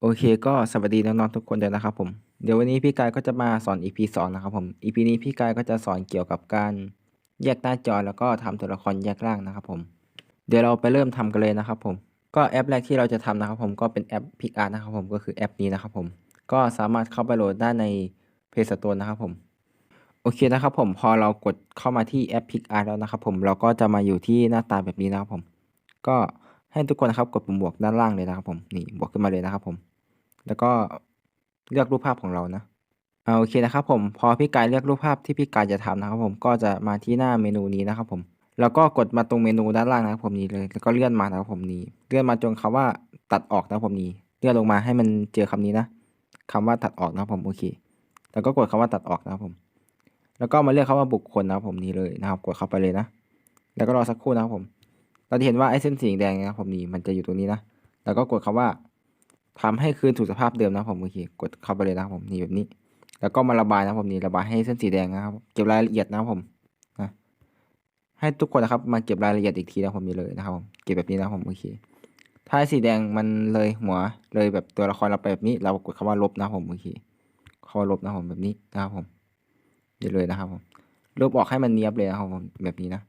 โอเคก็สวัสดีน้องๆทุกคนเลยนะครับผมเดี๋ยววันนี้พี่กายก็จะมาสอน EP สองนะครับผม EP นี้พี่กายก็จะสอนเกี่ยวกับการแยกหน้าจอแล้วก็ทำตัวละครแยกร่างนะครับผม เดี๋ยวเราไปเริ่มทำกันเลยนะครับผม ก็แอปแรกที่เราจะทำนะครับผมก็เป็นแอป PicArt นะครับผมก็คือแอปนี้นะครับผม ก็สามารถเข้าไปโหลดได้ใน Play Store นะครับผม โอเคนะครับผมพอเรากดเข้ามาที่แอป PicArt แล้วนะครับผมเราก็จะมาอยู่ที่หน้าตาแบบนี้นะครับผม ก็ ให้ทุกคนนะครับกดปุ่มบวกด้านล่างเลยนะครับผมนี่บวกขึ้นมาเลยนะครับผม แล้วก็เลือกรูปภาพของเรานะเอาโอเคนะครับผมพอพี่กายเลือกรูปภาพที่พี่กายจะทำนะครับ ผมก็จะมาที่หน้าเมนูนี้นะครับผมแล้วก็กดมาตรงเมนูด้านล่างนะครับผมนี้เลย แล้วก็เลื่อนมานะครับผมนี้ เลื่อนมาจนคำว่าตัดออกนะครับผมนี้ เลื่อนลงมาให้มันเจอคำนี้นะคำว่าตัดออกนะครับผมโอเค แล้วก็กดคำว่าตัดออกนะครับผม แล้วก็มาเลือกคำว่าบุคคลนะครับผมนี้เลยนะครับ กดเข้าไปเลยนะ แล้วก็รอสักครู่นะครับผม เราจะเห็นว่าไอ้เส้นสีแดงนะครับผมนี่มันจะอยู่ตรงนี้นะ แล้วก็กดคำว่าทำให้คืนสู่สภาพเดิมนะครับผมโอเคกดเข้าไปเลยนะผมนี่แบบนี้ แล้วก็มาระบายนะผมนี่ระบายให้เส้นสีแดงนะครับเก็บรายละเอียดนะผมนะให้ทุกคนนะครับมาเก็บรายละเอียดอีกทีนะผมนี่เลยนะครับผมเก็บแบบนี้นะผมโอเค ถ้าสีแดงมันเลยหัวเลยแบบตัวละครเราไปแบบนี้ เรากดคำว่าลบนะผมโอเคคำว่าลบนะผมแบบนี้นะครับผมนี่เลยนะครับผมลบออกให้มันเนียบเลยนะครับผมแบบนี้นะ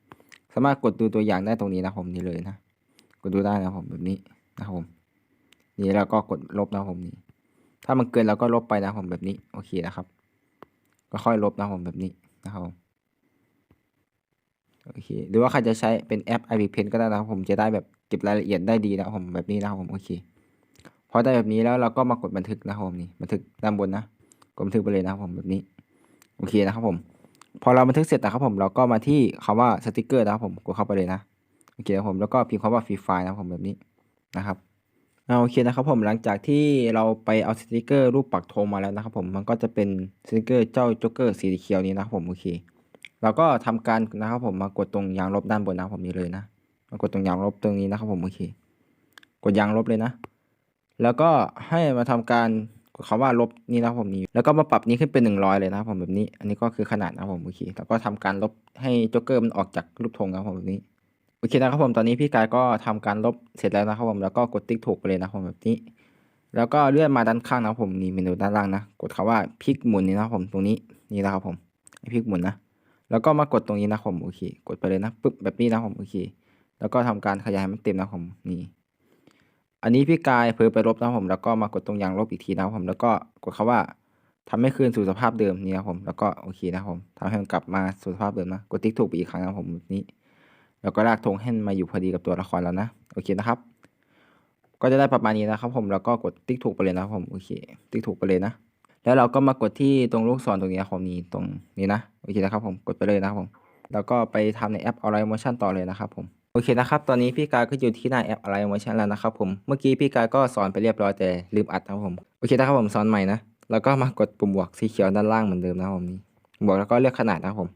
สามารถกดดูตัวอย่างได้ตรงนี้นะผมนี่เลยนะ กดดูได้นะผมแบบนี้นะผม นี่แล้วก็กดลบนะผมนี่ ถ้ามันเกินเราก็ลบไปนะผมแบบนี้โอเคนะครับ ก็ค่อยลบนะผมแบบนี้นะครับผมโอเค หรือว่าใครจะใช้เป็นแอป i p Pen ก็ได้นะครับผมจะได้แบบเก็บรายละเอียดได้ดีนะผมแบบนี้นะครับผมโอเคพอได้แบบนี้แล้วเราก็มากดบันทึกนะครับผมนี่บันทึกด้านบนนะกดบันทึกไปเลยนะครับผมแบบนี้ โอเคนะครับผม พอเราบันทึกเสร็จนะครับผมเราก็มาที่คำว่าสติกเกอร์นะครับผมกดเข้าไปเลยนะโอเคครับผมแล้วก็พิมพ์คำว่าฟรีไฟล์นะครับผมแบบนี้นะครับเอาโอเคนะครับผมหลังจากที่เราไปเอาสติกเกอร์รูปปักธงมาแล้วนะครับผมมันก็จะเป็นสติกเกอร์เจ้าโจ๊กเกอร์สีเขียวนี้นะครับผมโอเคเราก็ทำการนะครับผมมากดตรงยางลบด้านบนนะครับผมนี้เลยนะมากดตรงยางลบตรงนี้นะครับผมโอเค กดยางลบเลยนะ แล้วก็ให้มาทำการ คำว่าลบนี่นะครับผมนี้ แล้วก็มาปรับนี้ขึ้นเป็นหนึ่งร้อยเลยนะครับผมแบบนี้ อันนี้ก็คือขนาดนะครับผมโอเคแล้วก็ทำการลบให้โจ๊กเกอร์มันออกจากรูปธงนะครับผมแบบนี้โอเคนะครับผมตอนนี้พี่กายก็ทำการลบเสร็จแล้วนะครับผมแล้วก็กดติ๊กถูกไปเลยนะครับผมแบบนี้ แล้วก็เลื่อนมาด้านข้างนะครับผมนี่เมนูด้านล่างนะกดคำว่าพลิกหมุนนี่นะครับผมตรงนี้นี่นะครับผมให้พลิกหมุนนะแล้วก็มากดตรงนี้นะผมโอเค กดไปเลยนะปึ๊บแบบนี้นะผมโอเค แล้วก็ทำการขยายให้มันเต็มนะผมนี่ อันนี้พี่กายเพิ่ไปลบนะผม แล้วก็มากดตรงยางลบอีกทีนะผม แล้วก็กดคำว่าทำให้คืนสู่สภาพเดิมนี่นะครับผม แล้วก็โอเคนะผมทำให้มันกลับมาสู่สภาพเดิมนะ กดติ๊กถูกไปอีกครั้งนะผมนี้ แล้วก็ลากธงให้มันมาอยู่พอดีกับตัวละครแล้วนะ โอเคนะครับ ก็จะได้ประมาณนี้นะครับ ผม แล้วก็กดติ๊กถูกไปเลยนะผม โอเค ติ๊กถูกไปเลยนะ แล้วเราก็มากดที่ตรงลูกศรตรงนี้นะครับผมนี่ตรงนี้นะ โอเคนะครับผม กดไปเลยนะครับผม แล้วก็ไปทำในแอป Align Motion ต่อเลยนะครับผม โอเคนะครับ ตอนนี้พี่กายก็อยู่ที่หน้าแอป Align Motion แล้วนะครับผม เมื่อกี้พี่กายก็สอนไปเรียบร้อยแต่ลืมอัดนะครับผม โอเคนะครับผมสอนใหม่นะ แล้วก็มากดปุ่มบวกสีเขียวด้านล่างเหมือนเดิมนะครับผมนี่ บวกแล้วก็เลือกขนาดนะครับผม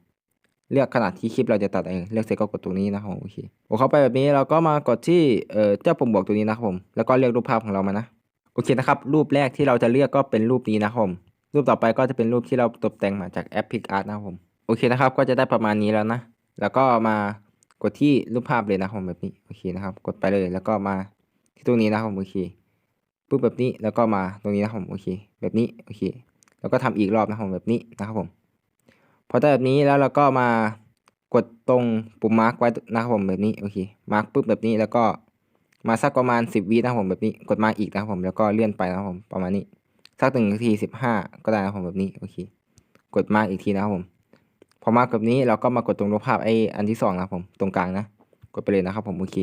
เลือกขนาดที่คลิปเราจะตัดเอง เลือกเสร็จก็กดตรงนี้นะครับผมโอเคกดเข้าไปแบบนี้เราก็มากดที่เอ่อเจ้าปุ่มบวกตรงนี้นะครับผม แล้วก็เลือกรูปภาพของเรามานะ โอเคนะครับ รูปแรกที่เราจะเลือกก็เป็นรูปนี้นะครับผม รูปต่อไปก็จะเป็นรูปที่เราตกแต่งมาจากแอป PicArt นะครับผม โอเคนะครับ ก็จะได้ประมาณนี้แล้วนะ แล้วก็มา กดที่รูปภาพเลยนะครับผมแบบนี้โอเคนะครับ กดไปเลยแล้วก็มาที่ตรงนี้นะครับผมโอเคปุ๊บแบบนี้แล้วก็มาตรงนี้นะครับผมโอเค แบบนี้โอเค แล้วก็ทำอีกรอบนะครับผมแบบนี้นะครับผมพอได้แบบนี้แล้วเราก็มากดตรงปุ่มมาร์กไว้นะครับผมแบบนี้โอเคมาร์กปุ๊บแบบนี้แล้วก็มาสักประมาณสิบวินะครับผมแบบนี้กดมาอีกนะครับผมแล้วก็เลื่อนไปนะครับผมประมาณนี้สักหนึ่งนาทีสิบห้าก็ได้นะครับผมแบบนี้โอเค กดมาอีกทีนะครับผม พอมากแบบนี้เราก็มากดตรงรูปภาพไอ้อันที่สองนะผมตรงกลางนะกดไปเลยนะครับผมโอเค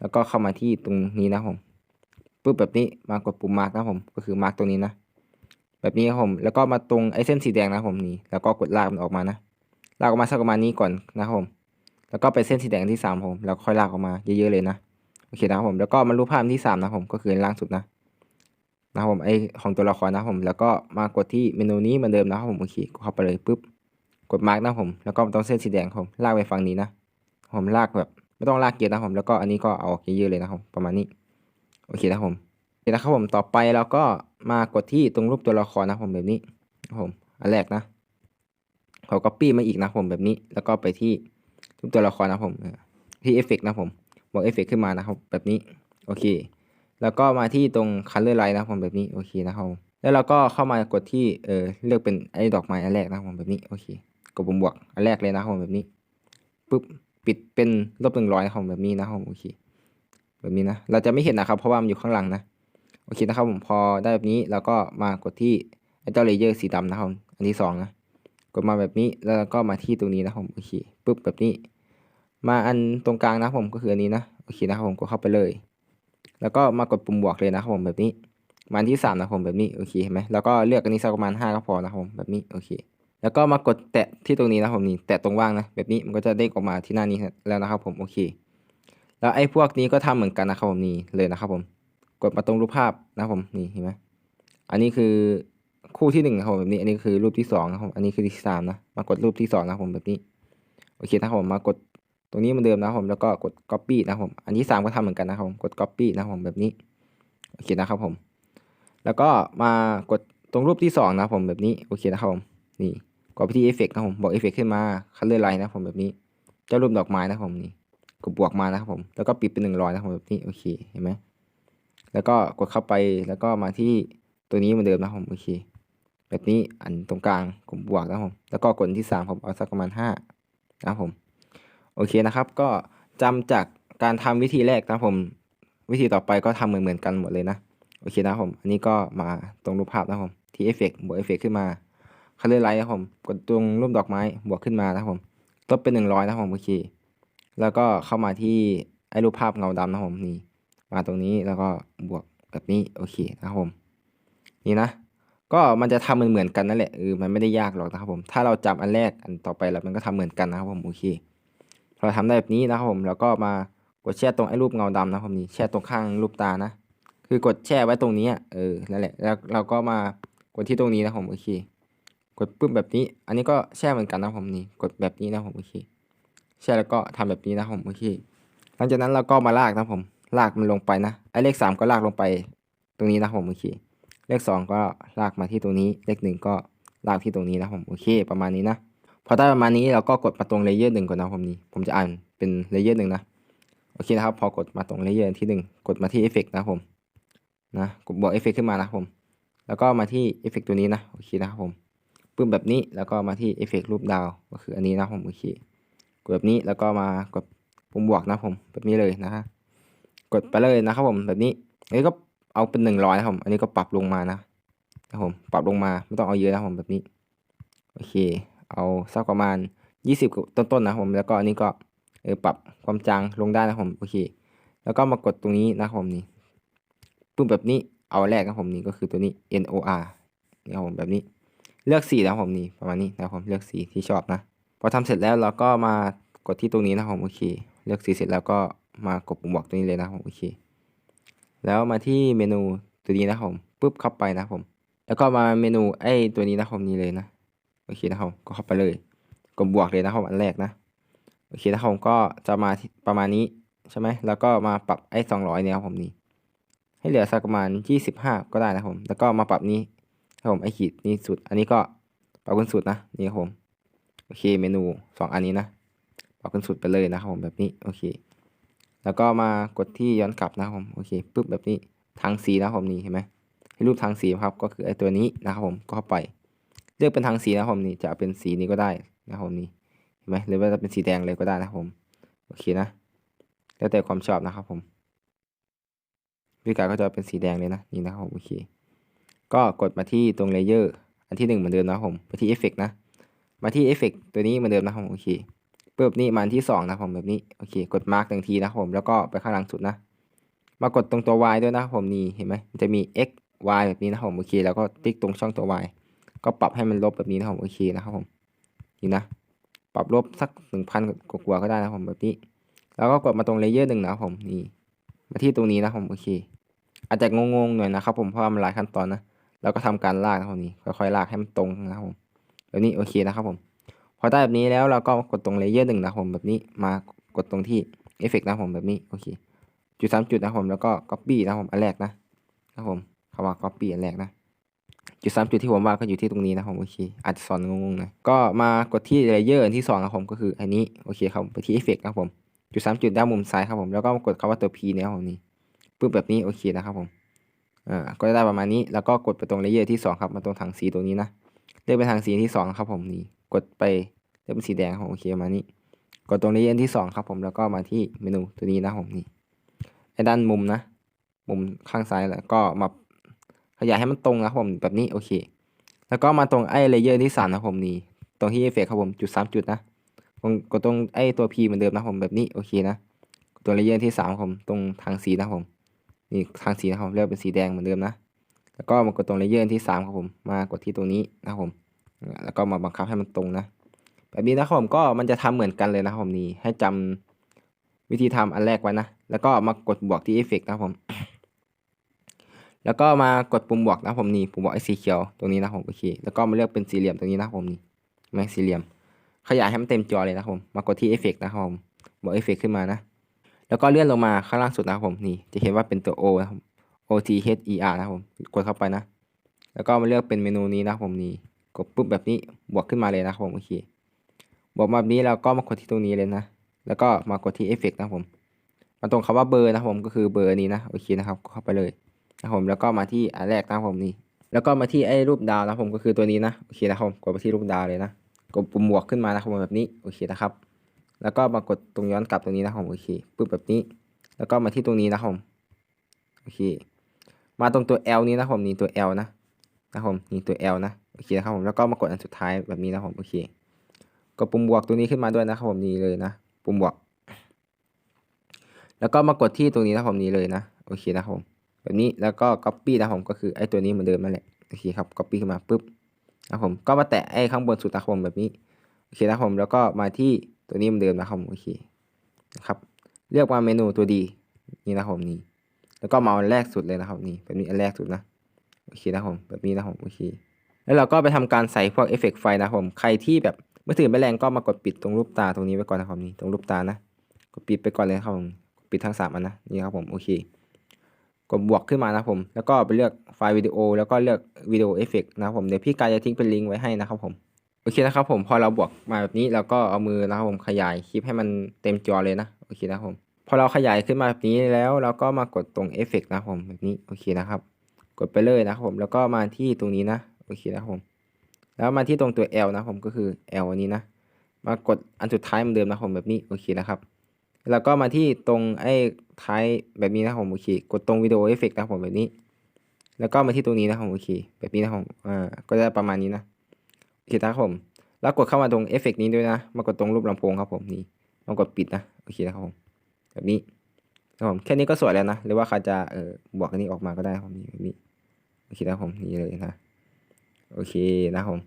แล้วก็เข้ามาที่ตรงนี้นะผมปุ๊บแบบนี้มากดปุ่มมาร์กนะผมก็คือมาร์กตรงนี้นะ แบบนี้ครับผมแล้วก็มาตรงไอ้เส้นสีแดงนะผมนี่แล้วก็กดลากมันออกมานะลากออกมาสักประมาณนี้ก่อนนะครับผม แล้วก็ไปเส้นสีแดงที่สามผมแล้วค่อยลากออกมาเยอะๆเลยนะโอเคนะครับผมแล้วก็มารูปภาพที่สามนะผมก็คือล่างสุดนะนะครับผมไอของตัวละครนะผม แล้วก็มากดที่เมนูนี้เหมือนเดิมนะครับผมโอเคเข้าไปเลยปุ๊บ กดมาร์กนะผม แล้วก็ตรงเส้นสีแดงผมลากไปฝั่งนี้นะ ผมลากแบบไม่ต้องลากเกียร์นะผม แล้วก็อันนี้ก็เอาออกเยอะๆเลยนะครับประมาณนี้ โอเคนะผมโอเคนะครับผมต่อไปเราก็มากดที่ตรงรูปตัวละครนะผมแบบนี้นะผมอันแรกนะขอ copy มาอีกนะผมแบบนี้ แล้วก็ไปที่รูปตัวละครนะผมที่เอฟเฟกต์นะผมบอกเอฟเฟกต์ขึ้นมานะครับแบบนี้โอเค แล้วก็มาที่ตรง color light นะครับผมแบบนี้โอเคนะครับแล้วเราก็เข้ามากดที่เออเลือกเป็นไอ้ดอกไม้อันแรกนะผมแบบนี้โอเค กดปุ่มบวกอันแรกเลยนะครับผมแบบนี้ปุ๊บปิดเป็นลบหนึ่งร้อยนะครับผมแบบนี้นะครับผมโอเคแบบนี้นะเราจะไม่เห็นนะครับเพราะว่ามันอยู่ข้างหลังนะโอเคนะครับผมพอได้แบบนี้เราก็มากดที่ไอ้เจ้าเลเยอร์สีดำนะครับผมอันที่สองนะกดมาแบบนี้แล้วเราก็มาที่ตรงนี้นะครับผมโอเคปุ๊บแบบนี้ มาอันตรงกลางนะครับผมก็คืออันนี้นะโอเคนะครับผมก็เข้าไปเลย แล้วก็มากดปุ่มบวกเลยนะครับผมแบบนี้มาอันที่สามนะครับผมแบบนี้โอเคเห็นไหมแล้วก็เลือกอันนี้สักประมาณห้าก็พอนะครับผมแบบนี้โอเค แล้วก็มากดแตะที่ตรงนี้นะผมนี่แตะตรงว่างนะแบบนี้มันก็จะเด้งออกมาที่หน้านี้แล้วนะครับผมโอเค แล้วไอ้พวกนี้ก็ทำเหมือนกันนะครับผมนี่เลยนะครับผมกดมาตรงรูปภาพนะผมนี่เห็นไหมอันนี้คือคู่ที่หนึ่งนะครับผมแบบนี้ อันนี้คือรูปที่สองนะครับผมอันนี้คือที่สามนะมากดรูปที่สองนะผมแบบนี้โอเคนะครับผมมากดตรงนี้เหมือนเดิมนะผมแล้วก็กด copy นะผมอันที่สามก็ทำเหมือนกันนะครับผมกด copy นะผมแบบนี้โอเคนะครับผม แล้วก็มากดตรงรูปที่สองนะผมแบบนี้โอเคนะครับผมนี่ กดไปที่เอฟเฟกต์นะผมบอกเอฟเฟกต์ขึ้นมา color line นะครับผมแบบนี้เจ้ารูปดอกไม้นะผมนี่กดบวกมานะครับผมแล้วก็ปิดเป็นหนึ่งร้อยนะผมแบบนี้โอเคเห็นไหมแล้วก็กดเข้าไปแล้วก็มาที่ตัวนี้เหมือนเดิมนะผมโอเคแบบนี้อันตรงกลางกดบวกนะผมแล้วก็กดที่สามผมเอาสักประมาณห้านะผมโอเคนะครับก็จำจากการทำวิธีแรกนะผม วิธีต่อไปก็ทำเหมือนเหมือนกันหมดเลยนะโอเคนะผม อันนี้ก็มาตรงรูปภาพนะผมที่เอฟเฟกบวกเอฟเฟกขึ้นมา color light นะครับผม กดตรงรูปดอกไม้บวกขึ้นมานะครับผมลบเป็นหนึ่งร้อยนะครับผมโอเค แล้วก็เข้ามาที่ไอ้รูปภาพเงาดำนะครับผมนี่มาตรงนี้แล้วก็บวกแบบนี้โอเคนะครับผม นี่นะก็มันจะทำเหมือนเหมือนกันนั่นแหละเออมันไม่ได้ยากหรอกนะครับผม ถ้าเราจำอันแรกอันต่อไปแล้วมันก็ทำเหมือนกันนะครับผมโอเค เราทำได้แบบนี้นะครับผมแล้วก็มากดแช่ตรงไอ้รูปเงาดำนะครับผมนี่แช่ตรงข้างรูปตานะ คือกดแช่ไว้ตรงนี้เออนั่นแหละแล้วเราก็มากดที่ตรงนี้นะครับผมโอเค กดปึ๊บแบบนี้ อันนี้ก็แช่เหมือนกันนะผมนี่ กดแบบนี้นะผมโอเค แช่แล้วก็ทำแบบนี้นะผมโอเค หลังจากนั้นเราก็มาลากนะผม ลากมันลงไปนะ ไอเลขสามก็ลากลงไปตรงนี้นะผมโอเค เลขสองก็ลากมาที่ตรงนี้ เลขหนึ่งก็ลากที่ตรงนี้นะผมโอเค ประมาณนี้นะ พอได้ประมาณนี้เราก็กดมาตรงเลเยอร์หนึ่งก่อนนะผมนี่ ผมจะอ่านเป็นเลเยอร์หนึ่งนะ โอเคนะครับ พอกดมาตรงเลเยอร์ที่หนึ่งกดมาที่เอฟเฟกนะผม นะ กดบวกเอฟเฟกขึ้นมานะผม แล้วก็มาที่เอฟเฟกตัวนี้นะ โอเคนะครับผม ปึ้มแบบนี้แล้วก็มาที่เอฟเฟกรูปดาวก็คืออันนี้นะผมโอเคกดแบบนี้แล้วก็มากดปุ่มบวกนะผมแบบนี้เลยนะฮะกดไปเลยนะครับผมแบบนี้อันนี้ก็เอาเป็นหนึ่งร้อยนะผมอันนี้ก็ปรับลงมานะครับผมปรับลงมาไม่ต้องเอาเยอะนะผมแบบนี้โอเค เอาสักประมาณ 20 ต้นๆนะผมแล้วก็อันนี้ก็เออปรับความจางลงได้นะผมโอเค แล้วก็มากดตรงนี้นะผมนี่ปุ่มแบบนี้เอาแรกนะผมนี่ก็คือตัวนี้ NOR นี่ผมแบบนี้ เลือกสีนะครับผมนี่ประมาณนี้นะครับผมเลือกสีที่ชอบนะพอทำเสร็จแล้วเราก็มากดที่ตรงนี้นะครับผมโอเค เลือกสีเสร็จแล้วก็มากดปุ่มบอกตรงนี้เลยนะครับผมโอเค แล้วมาที่เมนูตัวนี้นะครับผมปุ๊บเข้าไปนะครับผม แล้วก็มาเมนูไอ้ตัวนี้นะครับผมนี่เลยนะโอเคนะครับก็เข้าไปเลยกดบวกเลยนะครับอันแรกนะโอเคนะครับผมก็จะมาประมาณนี้ใช่ไหมแล้วก็มาปรับไอ้สองร้อยเนี่ยครับผมนี่ให้เหลือสักประมาณยี่สิบห้าก็ได้นะครับผมแล้วก็มาปรับนี้ ครับผมไอขีดนี้สุด อันนี้ก็ปรับขึ้นสุดนะนี่ครับผมโอเคเมนูสองอันนี้นะปรับขึ้นสุดไปเลยนะครับผมแบบนี้โอเค แล้วก็มากดที่ย้อนกลับนะครับผมโอเคปุ๊บแบบนี้ทางสีนะครับผมนี่เห็นไหมให้รูปทางสีครับก็คือไอตัวนี้นะครับผมก็เข้าไป เลือกเป็นทางสีนะครับผมนี่จะเป็นสีนี้ก็ได้นะครับผมนี่เห็นไหมหรือว่าจะเป็นสีแดงเลยก็ได้นะครับผมโอเคนะแล้วแต่ความชอบนะครับผมวิการก็จะเป็นสีแดงเลยนะนี่นะครับผมโอเค ก็กดมาที่ตรงเลเยอร์อันที่หนึ่งเหมือนเดิมนะผมไปที่เอฟเฟกนะ มาที่เอฟเฟกตัวนี้เหมือนเดิมนะผมโอเคปุ๊บนี่มาอันที่สองนะผมแบบนี้โอเค กดมาร์กหนึ่งทีนะผมแล้วก็ไปข้างหลังสุดนะ มากดตรงตัว y ด้วยนะผมนี่เห็นไหมมันจะมี x y แบบนี้นะผมโอเคแล้วก็ติ๊กตรงช่องตัว y ก็ปรับให้มันลบแบบนี้นะผมโอเคนะครับผมนี่นะ ปรับลบสักหนึ่งพันกว่าก็ได้นะผมแบบนี้ แล้วก็กดมาตรงเลเยอร์หนึ่งนะผมนี่มาที่ตรงนี้นะผมโอเค อาจจะงงๆหน่อยนะครับผมเพราะมันหลายขั้นตอนนะ แล้วก็ทำการลากนะครับผมนี่ค่อยๆลากให้มันตรงนะครับผมแบบนี้โอเคนะครับผม พอได้แบบนี้แล้วเราก็กดตรงเลเยอร์หนึ่งนะครับผมแบบนี้มากดตรงที่เอฟเฟกนะครับผมแบบนี้โอเคจุดสามจุดนะครับผมแล้วก็ copy นะครับผมอันแรกนะนะครับผมคำว่า copy อันแรกนะจุดสามจุดที่ผมว่าก็อยู่ที่ตรงนี้นะครับผมโอเคอาจจะสอนงงๆหนะก็มากดที่เลเยอร์ที่สองครับผมก็คืออันนี้โอเคครับไปที่เอฟเฟกครับผมจุดสามจุดด้านมุมซ้ายครับผมแล้วก็กดคำว่าตัว P เนี่ยครับผมนี่ปึ๊บแบบนี้โอเคนะครับผมเอ่าก็จะได้ประมาณนี้ แล้วก็กดไปตรงเลเยอร์ที่สองครับ มาตรงถังสีตรงนี้นะ เลือกเป็นถังสีที่สองครับผมนี่ กดไปเลือกเป็นสีแดงผมโอเคประมาณนี้ กดตรงเลเยอร์ที่สองครับผม แล้วก็มาที่เมนูตัวนี้นะผมนี่ไอ้ด้านมุมนะ มุมข้างซ้ายแล้วก็มาขยายให้มันตรงนะครับผมแบบนี้โอเค แล้วก็มาตรงไอ้เลเยอร์ที่สามนะผมนี่ ตรงที่เอฟเฟกครับผมจุดสามจุดนะกดตรงไอ้ตัว P เหมือนเดิมนะผมแบบนี้โอเคนะ ตัวเลเยอร์ที่สามครับผมตรงทางสีนะผม นี่ทางสีนะครับเลือกเป็นสีแดงเหมือนเดิมนะ แล้วก็มากดตรงเลเยอร์ที่สามครับผม มากดที่ตรงนี้นะครับผม แล้วก็มาบังคับให้มันตรงนะ แบบนี้นะครับผมก็มันจะทำเหมือนกันเลยนะครับผมนี่ ให้จำวิธีทำอันแรกไว้นะ แล้วก็มากดบวกที่เอฟเฟกต์นะครับผม แล้วก็มากดปุ่มบวกนะครับผมนี่ ปุ่มบวกไอ้สีเขียวตรงนี้นะครับผมโอเค แล้วก็มาเลือกเป็นสี่เหลี่ยมตรงนี้นะครับผมนี่แม่สี่เหลี่ยม ขยายให้มันเต็มจอเลยนะครับผม มากดที่เอฟเฟกต์นะครับผม บวกเอฟเฟกต์ขึ้นมานะ แล้วก็เลื่อนลงมาข้างล่างสุดนะครับผมนี่จะเห็นว่าเป็นตัว O นะครับ O T H E R นะครับผมกดเข้าไปนะ แล้วก็มาเลือกเป็นเมนูนี้นะครับผมนี่กดปุ๊บแบบนี้บวกขึ้นมาเลยนะครับผมโอเคบวกมาแบบนี้แล้วก็มากดที่ตรงนี้เลยนะ แล้วก็มากดที่เอฟเฟกต์นะครับผมมาตรงคำว่าเบอร์นะครับผมก็คือเบอร์นี้นะโอเคนะครับเข้าไปเลยนะครับผมแล้วก็มาที่อันแรกนะครับผมนี่แล้วก็มาที่ไอ้รูปดาวนะครับผมก็คือตัวนี้นะโอเคนะครับผมกดไปที่รูปดาวเลยนะกดปุ่มบวกขึ้นมานะครับผมแบบนี้โอเคนะครับ แล้วก็มากดตรงย้อนกลับตรงนี้นะครับผมโอเคปึ๊บแบบนี้ แล้วก็มาที่ตรงนี้นะครับผมโอเค มาตรงตัว L นี้นะครับผมนี่ตัว L นะนะครับผมนี่ตัว L นะโอเคนะครับผมแล้วก็มากดอันสุดท้ายแบบนี้นะครับผมโอเคกดปุ่มบวกตัวนี้ขึ้นมาด้วยนะครับผมนี่เลยนะ ปุ่มบวก แล้วก็มากดที่ตรงนี้นะครับผมนี่เลยนะโอเคนะครับผมแบบนี้แล้วก็ copy นะครับผมก็คือไอ้ตัวนี้เหมือนเดิมนั่นแหละโอเคครับ copy ขึ้นมาปุ๊บนะครับผมก็มาแตะไอ้ข้างบนสุดนะครับผมแบบนี้โอเคนะครับผมแล้วก็มาที่ ตัวนี้มือนเดิมนะครับโอเคนะครับเลือกมาเมนูตัวดีนี่นะครับผมนี่แล้วก็มาอันแรกสุดเลยนะครับนี่แบบนี้อันแรกสุดนะโอเคนะครับผมแบบนี้นะครับผมโอเคแล้วเราก็ไปทำการใส่พวกเอฟเฟกต์ไฟนะครับผมใครที่แบบมือถือไม่แรงก็มากดปิดตรงรูปตาตรงนี้ไว้ก่อนนะครับนี่ตรงรูปตานะกดปิดไปก่อนเลยครับผมปิดทั้งสามอันนะนี่ครับผมโอเคกดบวกขึ้นมานะครับผมแล้วก็ไปเลือกไฟล์วิดีโอ แล้วก็เลือกวิดีโอเอฟเฟกต์นะครับผมเดี๋ยวพี่กายจะทิ้งเป็นลิงก์ไว้ให้นะครับผม โอเคนะครับผมพอเราบวกมาแบบนี้เราก็เอามือนะครับผมขยายคลิปให้มันเต็มจอเลยนะโอเคนะครับผมพอเราขยายขึ้นมาแบบนี้แล้วเราก็มากดตรงเอฟเฟกต์นะครับผมแบบนี้โอเคนะครับ กดไปเลยนะครับผมแล้วก็มาที่ตรงนี้นะโอเคนะครับผมแล้วมาที่ตรงตัว L นะครับผมก็คือ L อันนี้นะ มากดอันสุดท้ายเหมือนเดิมนะครับผมแบบนี้โอเคนะครับ แล้วก็มาที่ตรงไอ้ท้ายแบบนี้นะครับผมโอเคกดตรงวิดีโอเอฟเฟกต์นะครับผมแบบนี้ แล้วก็มาที่ตรงนี้นะครับผมโอเคแบบนี้นะครับผมอ่าก็จะประมาณนี้นะ โอเคนะครับผม แล้วกดเข้ามาตรงเอฟเฟกต์นี้ด้วยนะ มากดตรงรูปลำโพงครับผมนี่มากดปิดนะโอเคนะครับผมแบบนี้ครับผมแค่นี้ก็สวยแล้วนะหรือว่าใครจะเออบวกอันนี้ออกมาก็ได้ครับนี่แบบนี้โอเคนะครับผมนี่เลยนะโอเคนะครับผม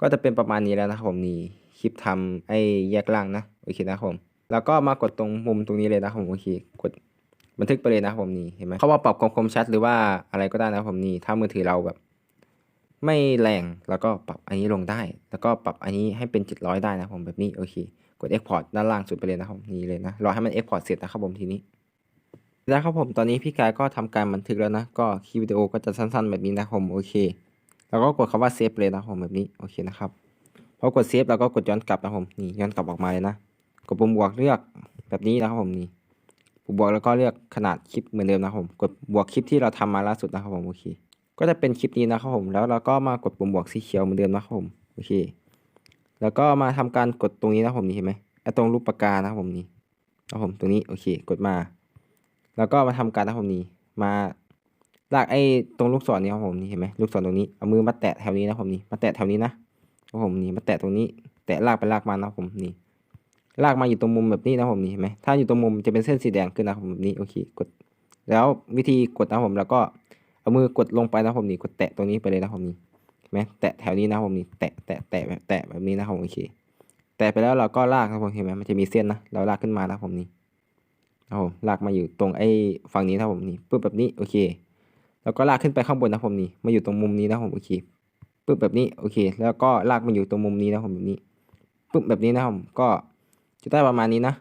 ก็จะเป็นประมาณนี้แล้วนะครับผมนี่คลิปทำไอ้แยกล่างนะโอเคนะครับผมแล้วก็มากดตรงมุมตรงนี้เลยนะครับผมโอเคกดบันทึกไปเลยนะครับผมนี่เห็นไหมเขาว่าปรับความคมชัดหรือว่าอะไรก็ได้นะครับผมนี่ถ้ามือถือเราแบบ ไม่แรงแล้วก็ปรับอันนี้ลงได้ แล้วก็ปรับอันนี้ให้เป็น 700 ได้นะผมแบบนี้โอเค กด Export ด้านล่างสุดไปเลยนะครับนี่เลยนะรอให้มัน Export เสร็จนะครับผมทีนี้แล้วครับผมตอนนี้พี่กายก็ทำการบันทึกแล้วนะ ก็คลิปวิดีโอก็จะสั้นๆแบบนี้นะผมโอเค แล้วก็กดคำว่าเซฟเลยนะผมแบบนี้โอเคนะครับพอกดเซฟแล้วก็กดย้อนกลับนะผมนี่ย้อนกลับออกมาเลยนะกดปุ่มบวกเลือกแบบนี้นะครับผมนี่ปุ่มบวกแล้วก็เลือกขนาดคลิปเหมือนเดิมนะผมกดบวกคลิปที่เราทำมาล่าสุดนะครับผมโอเค ก็จะเป็นคลิปนี้นะครับผม แล้วเราก็มากดปุ่มบวกสีเขียวเหมือนเดิมนะครับผมโอเค แล้วก็มาทำการกดตรงนี้นะครับผมนี่เห็นไหมไอ้ตรงรูปปากกานะครับผมนี่นะครับผมตรงนี้โอเค กดมา แล้วก็มาทำการนะครับผมนี่มาลากไอ้ตรงลูกศรนี้ครับผมนี่เห็นไหมลูกศรตรงนี้เอามือมาแตะแถวนี้นะครับผมนี่มาแตะแถวนี้นะครับผมนี่มาแตะตรงนี้ แตะลากไปลากมานะครับผมนี่ลากมาอยู่ตรงมุมแบบนี้นะครับผมนี่เห็นไหมถ้าอยู่ตรงมุมจะเป็นเส้นสีแดงขึ้นนะครับผมแบบนี้โอเคกด แล้ววิธีกดนะครับผมแล้วก็ เอามือกดลงไปนะผมนี่กดแตะตรงนี้ไปเลยนะผมนี่ไหมแตะแถวนี้นะผมนี่แตะแตะแตะแบบแตะแบบนี้นะผมโอเค แตะไปแล้วเราก็ลากนะผมเห็นไหมมันจะมีเส้นนะเราลากขึ้นมานะผมนี่นะครับผมลากมาอยู่ตรงไอ้ฝั่งนี้นะผมนี่ปึ๊บแบบนี้โอเค แล้วก็ลากขึ้นไปข้างบนนะผมนี่มาอยู่ตรงมุมนี้นะผมโอเคปึ๊บแบบนี้โอเค แล้วก็ลากมาอยู่ตรงมุมนี้นะผมแบบนี้ปึ๊บแบบนี้นะผมก็จะได้ประมาณนี้นะ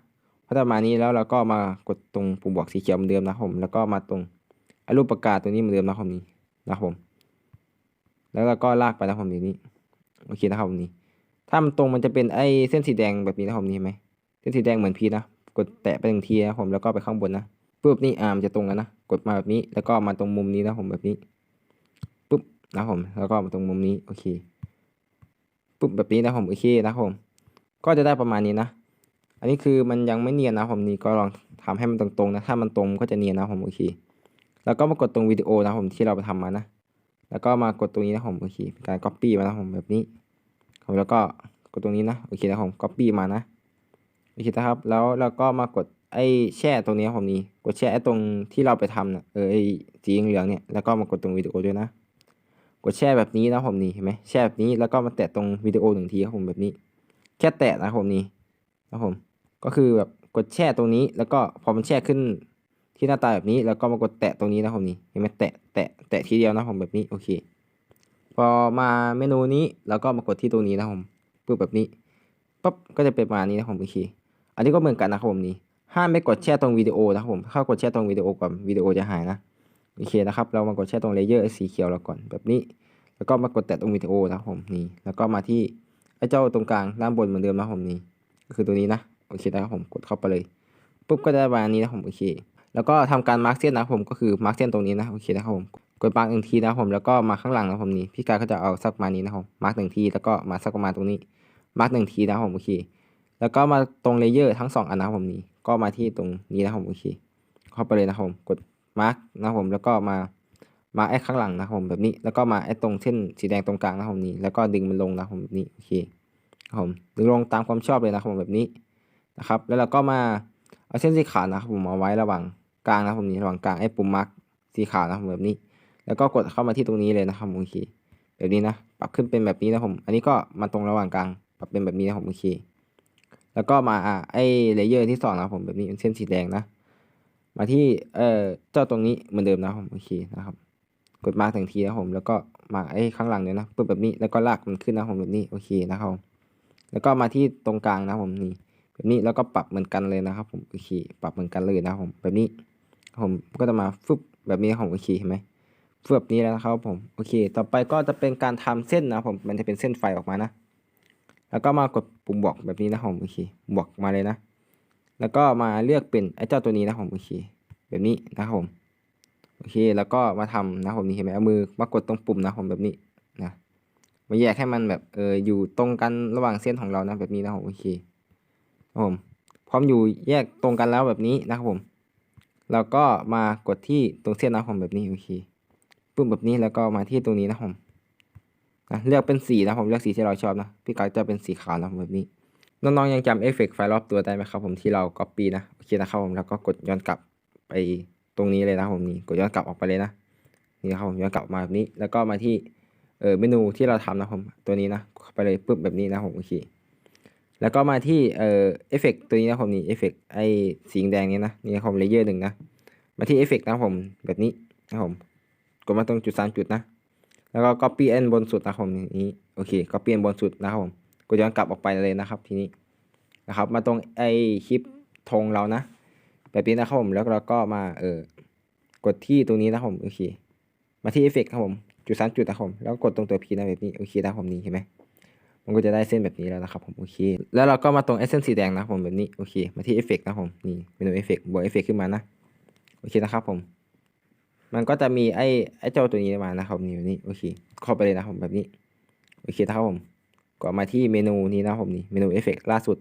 พอได้ประมาณนี้แล้วเราก็มากดตรงปุ่มบวกสีเขียวเหมือนเดิมนะผมแล้วก็มาตรง ไอ้รูปประกาศตัวนี้เหมือนเดิมนะครับผมนี่นะครับผม แล้วเราก็ลากไปนะครับผมอย่างนี้โอเคนะครับผมนี่ถ้ามันตรงมันจะเป็นไอ้เส้นสีแดงแบบนี้นะครับผมนี่เห็นไหมเส้นสีแดงเหมือนพีนะกดแตะไปหนึ่งทีนะครับผมแล้วก็ไปข้างบนนะปุ๊บนี่อ่ามันจะตรงกันนะกดมาแบบนี้ แล้วก็มาตรงมุมนี้นะผมแบบนี้ปุ๊บนะผมแล้วก็มาตรงมุมนี้โอเคปุ๊บแบบนี้นะผมโอเคนะผม ก็จะได้ประมาณนี้นะ อันนี้คือมันยังไม่เนียนนะผมนี่ก็ลองทำให้มันตรงๆนะถ้ามันตรงก็จะเนียนนะผมโอเค แล้วก็มากดตรงวิดีโอนะผมที่เราไปทำมานะ แล้วก็มากดตรงนี้นะผมโอเคเป็นการ copy มานะผมแบบนี้ผมแล้วก็กดตรงนี้นะโอเคนะผม copy มานะโอเคนะครับ แล้วเราก็มากดไอ้แช่ตรงนี้ผมนี่กดแช่ตรงที่เราไปทำนะเออไอ้สีเหลืองเนี่ยแล้วก็มากดตรงวิดีโอด้วยนะ กดแช่แบบนี้นะผมนี่เห็นไหมแช่แบบนี้แล้วก็มาแตะตรงวิดีโอหนึ่งทีครับผมแบบนี้ แค่แตะนะผมนี่นะผมก็คือแบบกดแช่ตรงนี้แล้วก็พอมันแช่ขึ้น ที่หน้าตาแบบนี้แล้วก็มากดแตะตรงนี้นะผมนี่เห็นไหมแตะแตะแตะทีเดียวนะผมแบบนี้โอเค พอมาเมนูนี้แล้วก็มากดที่ตรงนี้นะผมปึ๊บแบบนี้ปั๊บก็จะเป็นมานี้นะผมโอเคอันนี้ก็เหมือนกันนะครับผมนี่ห้ามไม่กดแช่ตรงวิดีโอนะครับผมถ้ากดแช่ตรงวิดีโอก่อนวิดีโอจะหายนะโอเคนะครับเรามากดแช่ตรงเลเยอร์สีเขียวเราก่อนแบบนี้ แล้วก็มากดแตะตรงวิดีโอนะครับผมนี่แล้วก็มาที่ไอ้เจ้าตรงกลางด้านบนเหมือนเดิมนะผมนี่ก็คือตัวนี้นะโอเคนะครับผมกดเข้าไปเลยปุ๊บก็ได้ประมานี้นะผมโอเค แล้วก็ทำการมาร์กเส้นนะผมก็คือมาร์กเส้นตรงนี้นะโอเคนะครับผมกดมาร์กหนึ่งทีนะผมแล้วก็มาข้างหลังนะผมนี่พี่กายก็จะเอาสักประมาณนี้นะครับมาร์กหนึ่งทีแล้วก็มาสักประมาณตรงนี้มาร์กหนึ่งทีนะครับผมโอเคแล้วก็มาตรงเลเยอร์ทั้งสองอันนะผมนี่ก็มาที่ตรงนี้นะครับผมโอเคเข้าไปเลยนะครับผมกดมาร์กนะครับผมแล้วก็มามาไอ้ข้างหลังนะครับผมแบบนี้แล้วก็มาไอ้ตรงเส้นสีแดงตรงกลางนะครับผมนี่แล้วก็ดึงมันลงนะครับผมแบบนี้โอเคครับผมดึงลงตามความชอบเลยนะครับผมแบบนี้นะครับ แล้วเราก็มาเอาเส้นสีขาวนะครับผมเอาไว้ระหว่าง กลางนะผมนี่ระหว่างกลางไอ้ปุ่มมาร์กสีขาวนะผมแบบนี้ แล้วก็กดเข้ามาที่ตรงนี้เลยนะครับโอเคแบบนี้นะ ปรับขึ้นเป็นแบบนี้นะผม อันนี้ก็มาตรงระหว่างกลาง ปรับเป็นแบบนี้นะผมโอเค แล้วก็มาอ่าไอ้เลเยอร์ที่สองนะผมแบบนี้เป็นเส้นสีแดงนะ มาที่เอ่อเจ้าตรงนี้เหมือนเดิมนะผมโอเคนะครับ กดมาถึงทีนะครับผม แล้วก็มาไอ้ข้างหลังเนี่ยนะปึ๊บแบบนี้ แล้วก็ลากมันขึ้นนะผมแบบนี้โอเคนะครับผมแล้วก็มาที่ตรงกลางนะผมนี่ แบบนี้แล้วก็ปรับเหมือนกันเลยนะครับ ผมโอเค ปรับเหมือนกันเลยนะผมแบบนี้ ผมก็จะมาฟึบแบบนี้นะครับผมโอเคเห็นไหมฟึบแบบนี้แล้วครับผมโอเค ต่อไปก็จะเป็นการทำเส้นนะผมมันจะเป็นเส้นไฟออกมานะ แล้วก็มากดปุ่มบวกแบบนี้นะผมโอเคบวกมาเลยนะ แล้วก็มาเลือกเป็นไอ้เจ้าตัวนี้นะผมโอเคแบบนี้นะครับผมโอเคแล้วก็มาทำนะผมนี่เห็นไหมเอามือมากดตรงปุ่มนะผมแบบนี้นะมาแยกให้มันแบบเอออยู่ตรงกันระหว่างเส้นของเรานะแบบนี้นะผมโอเคครับผมพร้อมอยู่แยกตรงกันแล้วแบบนี้นะครับผม แล้วก็มากดที่ตรงเส้นนะผมแบบนี้โอเคปุ่มแบบนี้แล้วก็มาที่ตรงนี้นะผมนะเลือกเป็นสีนะผมเลือกสีที่เราชอบนะพี่กายจะเป็นสีขาวนะผมแบบนี้น้องๆยังจำเอฟเฟกต์ไฟรอบตัวได้ไหมครับผมที่เรา Copy นะโอเคนะครับผมแล้วก็กดย้อนกลับไปตรงนี้เลยนะผมนี่กดย้อนกลับออกไปเลยนะนี่นะครับผมย้อนกลับมาแบบนี้ แล้วก็มาที่เออเมนูที่เราทำนะผมตัวนี้นะเข้าไปเลยปึ๊บแบบนี้นะผมโอเค แล้วก็มาที่เออเอฟเฟกต์ตัวนี้นะผมนี่เอฟเฟกต์ไอ้สีแดงนี้นะนี่นะครับเลเยอร์หนึ่งนะมาที่เอฟเฟกต์นะผมแบบนี้นะผมกดมาตรงจุดสามจุดนะ แล้วก็ copy อันบนสุดนะครับผมนี้โอเค copy อันบนสุดนะครับผมกดย้อนกลับออกไปเลยนะครับทีนี้นะครับมาตรงไอคลิปธงเรานะแบบนี้นะครับผมแล้วเราก็มาเออกดที่ตรงนี้นะครับผมโอเคมาที่เอฟเฟกครับผมจุดสามจุดนะครับผมแล้วกดตรงตัวพีนะแบบนี้โอเคนะครับผมนี่เห็นไหม มันก็จะได้เส้นแบบนี้แล้วนะครับผมโอเค แล้วเราก็มาตรงไอเส้นสีแดงนะผมแบบนี้โอเค มาที่เอฟเฟกนะผมนี่เมนูเอฟเฟกบวกเอฟเฟกขึ้นมานะโอเคนะครับผม มันก็จะมีไอ้ไอ้เจ้าตัวนี้มานะครับนี่แบบนี้โอเคเข้าไปเลยนะผมแบบนี้โอเคนะครับผมก็มาที่เมนูนี้นะครับผมนี่เมนูเอฟเฟกล่าสุด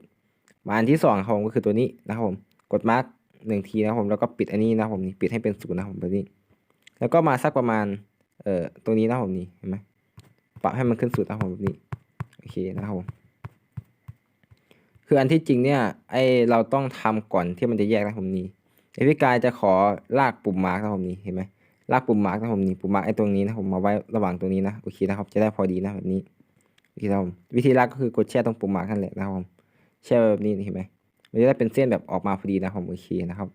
มาอันที่สองครับผมก็คือตัวนี้นะครับผมกดมาร์กหนึ่งทีนะครับผมแล้วก็ปิดอันนี้นะครับผมนี่ปิดให้เป็นศูนย์นะครับผมแบบนี้ แล้วก็มาสักประมาณเอ่อตัวนี้นะครับผมนี่เห็นไหมปรับให้มันขึ้นสุดนะครับผมแบบนี้ โอเคนะครับผมคืออันที่จริงเนี่ยไอเราต้องทำก่อนที่มันจะแยกนะผมนี่ไอพี่กายจะขอลากปุ่มมาร์กนะผมนี่เห็นไหมลากปุ่มมาร์กนะผมนี่ปุ่มมาร์กไอตรงนี้นะผมมาไว้ระหว่างตรงนี้นะโอเคนะครับจะได้พอดีนะแบบนี้วิธีทำวิธีลากก็คือกดแช่ตรงปุ่มมาร์กนั่นแหละนะครับผมแช่แบบนี้เห็นไหมมันจะได้เป็นเส้นแบบออกมาพอดีนะผมโอเคนะครับ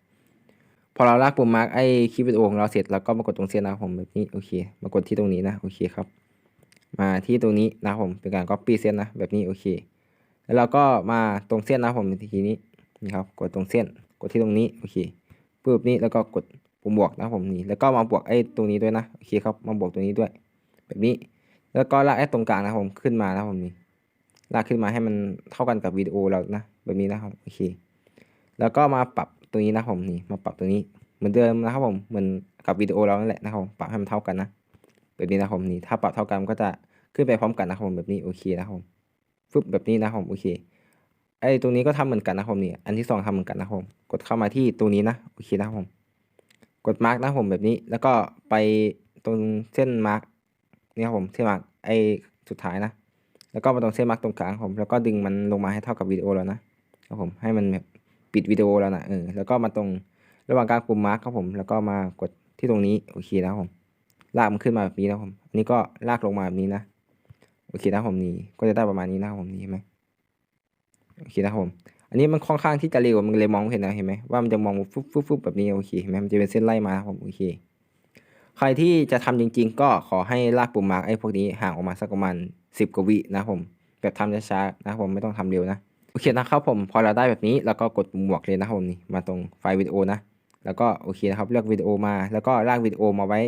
พอเราลากปุ่มมาร์กไอคลิปวิดีโอของเราเสร็จแล้วก็มากดตรงเส้นนะผมแบบนี้โอเค มากดที่ตรงนี้นะโอเคครับ มาที่ตรงนี้นะผมเป็นการ copy เส้นนะแบบนี้โอเค แล้วเราก็มาตรงเส้นนะผมทีนี้นี่ครับกดตรงเส้นกดที่ตรงนี้โอเคปุ๊บนี้แล้วก็กดปุ่มบวกนะผมนี่แล้วก็มาบวกไอ้ตรงนี้ด้วยนะโอเคครับมาบวกตรงนี้ด้วย แบบนี้ แล้วก็ลากไอ้ตรงกลางนะผมขึ้นมานะผมนี่ลากขึ้นมาให้มันเท่ากันกับวิดีโอเรานะแบบนี้นะครับโอเคแล้วก็มาปรับตรงนี้นะผมนี่มาปรับตรงนี้เหมือนเดิมนะครับผมเหมือนกับวิดีโอเรานั่นแหละนะครับปรับให้มันเท่ากันนะแบบนี้นะผมนี่ถ้าปรับเท่ากันก็จะ ขึ้นไปพร้อมกันนะครับผมแบบนี้โอเคนะครับผมฟึบแบบนี้นะครับผมโอเคไอ้ตรงนี้ก็ทำเหมือนกันนะครับผมนี่อันที่สองทำเหมือนกันนะครับผมกดเข้ามาที่ตรงนี้นะโอเคนะครับผม กดมาร์กนะครับผมแบบนี้แล้วก็ไปตรงเส้นมาร์กนี่ครับผมเส้นมาร์กไอ้สุดท้ายนะ แล้วก็มาตรงเส้นมาร์กตรงกลางผมแล้วก็ดึงมันลงมาให้เท่ากับวิดีโอแล้วนะครับผมให้มันแบบปิดวิดีโอแล้วนะเออแล้วก็มาตรงระหว่างกลางปุ่มมาร์กครับผม แล้วก็มากดที่ตรงนี้โอเคนะครับผมลากมันขึ้นมาแบบนี้นะครับผมอันนี้ก็ลากลงมาแบบนี้นะ โอเคนะครับผมนี่ก็จะได้ประมาณนี้นะครับผมนี่เห็นไหมโอเคนะครับผมอันนี้มันค่อนข้างที่จะเร็วมันเลยมองเห็นนะเห็นไหมว่ามันจะมองฟุบฟุบฟุบแบบนี้โอเคเห็นไหมมันจะเป็นเส้นไล่มาผมโอเค ใครที่จะทำจริง ๆ ก็ขอให้ลากปุ่มมาร์กไอ้พวกนี้ห่างออกมาสักประมาณสิบกว่าวินะผมแบบทำช้าๆนะผมไม่ต้องทำเร็วนะโอเคนะครับผมพอเราได้แบบนี้แล้วก็กดปุ่มบวกเลยนะครับผมนี่มาตรงไฟล์วิดีโอนะ แล้วก็โอเคนะครับเลือกวิดีโอมา แล้วก็ลากวิดีโอมาไว้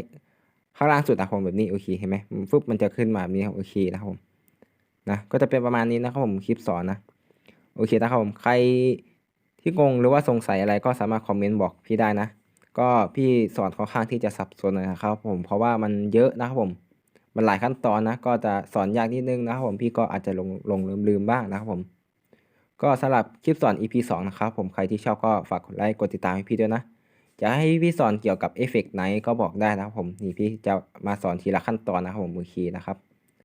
ข้างล่างสุดนะครับผมแบบนี้โอเคเห็นไหมฟึบมันจะขึ้นมาแบบนี้ครับโอเคนะครับผมนะก็จะเป็นประมาณนี้นะครับผมคลิปสอนนะโอเคนะครับผมใครที่งงหรือว่าสงสัยอะไรก็สามารถคอมเมนต์บอกพี่ได้นะ ก็พี่สอนค่อนข้างที่จะสับสนนะครับผมเพราะว่ามันเยอะนะครับผม มันหลายขั้นตอนนะ ก็จะสอนยากนิดนึงนะครับผมพี่ก็อาจจะลงลงลืมลืมบ้างนะครับผม ก็สำหรับคลิปสอน EP 2 นะครับผมใครที่ชอบก็ฝากกดไลค์กดติดตามให้พี่ด้วยนะ จะให้พี่สอนเกี่ยวกับเอฟเฟกต์ไหนก็บอกได้นะครับผมนี่พี่จะมาสอนทีละขั้นตอนนะครับผมโอเคนะครับ